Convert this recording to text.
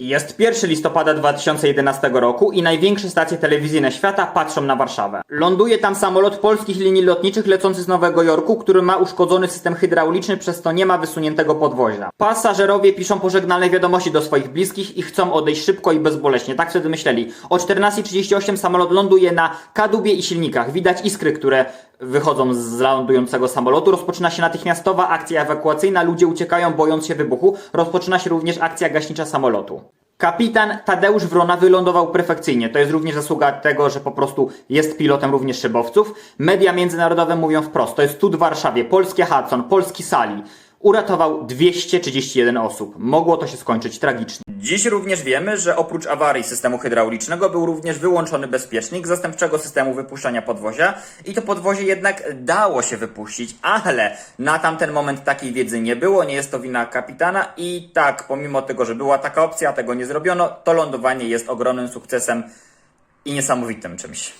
Jest 1 listopada 2011 roku i największe stacje telewizyjne świata patrzą na Warszawę. Ląduje tam samolot polskich linii lotniczych lecący z Nowego Jorku, który ma uszkodzony system hydrauliczny, przez to nie ma wysuniętego podwozia. Pasażerowie piszą pożegnalne wiadomości do swoich bliskich i chcą odejść szybko i bezboleśnie. Tak wtedy myśleli. O 14.38 samolot ląduje na kadłubie i silnikach. Widać iskry, które wychodzą z lądującego samolotu. Rozpoczyna się natychmiastowa akcja ewakuacyjna. Ludzie uciekają, bojąc się wybuchu. Rozpoczyna się również akcja gaśnicza samolotu. Kapitan Tadeusz Wrona wylądował perfekcyjnie. To jest również zasługa tego, że po prostu jest pilotem również szybowców. Media międzynarodowe mówią wprost. To jest cud w Warszawie. Polskie Hudson, polski Sali. Uratował 231 osób. Mogło to się skończyć tragicznie. Dziś również wiemy, że oprócz awarii systemu hydraulicznego był również wyłączony bezpiecznik zastępczego systemu wypuszczania podwozia i to podwozie jednak dało się wypuścić, ale na tamten moment takiej wiedzy nie było, nie jest to wina kapitana i tak, pomimo tego, że była taka opcja, a tego nie zrobiono, to lądowanie jest ogromnym sukcesem i niesamowitym czymś.